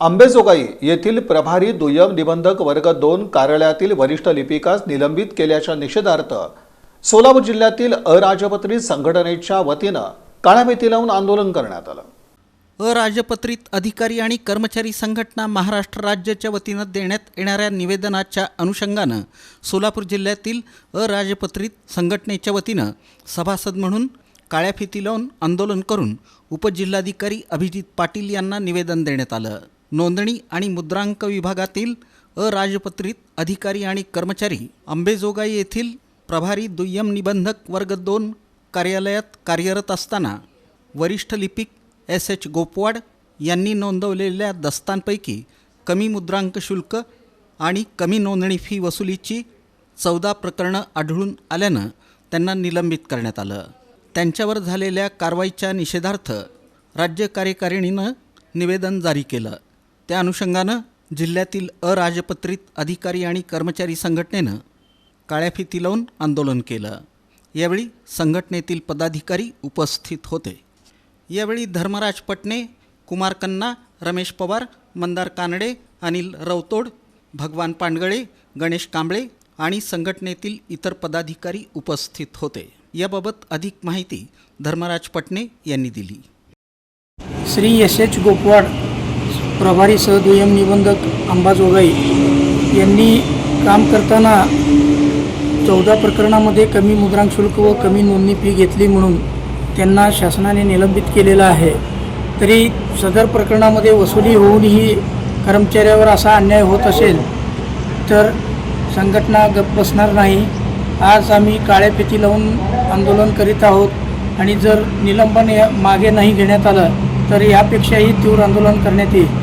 आंबेजोगाई येथील प्रभारी दुय्यम निबंधक वर्ग दोन कार्यालयातील वरिष्ठ लिपिकास निलंबित केल्याच्या निषेधार्थ सोलापूर जिल्ह्यातील अराजपत्रित संघटनेच्या वतीनं काळ्या भीती लावून आंदोलन करण्यात आलं. अराजपत्रित अधिकारी आणि कर्मचारी संघटना महाराष्ट्र राज्याच्या वतीनं देण्यात येणाऱ्या निवेदनाच्या अनुषंगानं सोलापूर जिल्ह्यातील अराजपत्रित संघटनेच्या वतीनं सभासद म्हणून काळ्या फिती लावून आंदोलन करून उपजिल्हाधिकारी अभिजित पाटील यांना निवेदन देण्यात आलं. नोंदणी आणि मुद्रांक विभागातील अराजपत्रित अधिकारी आणि कर्मचारी अंबेजोगाई येथील प्रभारी दुय्यम निबंधक वर्ग दोन कार्यालयात कार्यरत असताना वरिष्ठ लिपिक एस एच गोपवाड यांनी नोंदवलेल्या दस्तांपैकी कमी मुद्रांक शुल्क आणि कमी नोंदणी फी वसुलीची चौदा प्रकरणं आढळून आल्यानं त्यांना निलंबित करण्यात आलं. त्यांच्यावर झालेल्या कारवाईच्या निषेधार्थ राज्य कार्यकारिणीनं निवेदन जारी केलं. त्या अनुषंगानं जिल्ह्यातील अराजपत्रित अधिकारी आणि कर्मचारी संघटनेनं काळ्या फिती लावून आंदोलन केलं. यावेळी संघटनेतील पदाधिकारी उपस्थित होते. यावेळी धर्मराज पटणे कुमार कन्ना रमेश पवार मंदार कानडे अनिल रवतोड भगवान पांडगळे गणेश कांबळे आणि संघटनेतील इतर पदाधिकारी उपस्थित होते. याबाबत अधिक माहिती धर्मराज पटणे यांनी दिली. श्री एस एच गोपवाड प्रभारी सहदुय्यम निबंधक अंबाजोगाई यांनी काम करताना चौदा प्रकरणामध्ये कमी मुद्रांक शुल्क व कमी नोंदणी फी घेतली म्हणून त्यांना शासनाने निलंबित केलेलं आहे. तरी सदर प्रकरणामध्ये वसुली होऊनही कर्मचाऱ्यावर असा अन्याय होत असेल तर संघटना गप्प बसणार नाही. आज आम्ही काळ्या पेटी लावून आंदोलन करीत आहोत आणि जर निलंबन मागे नाही घेण्यात आलं तर यापेक्षाही तीव्र आंदोलन करण्यात येईल.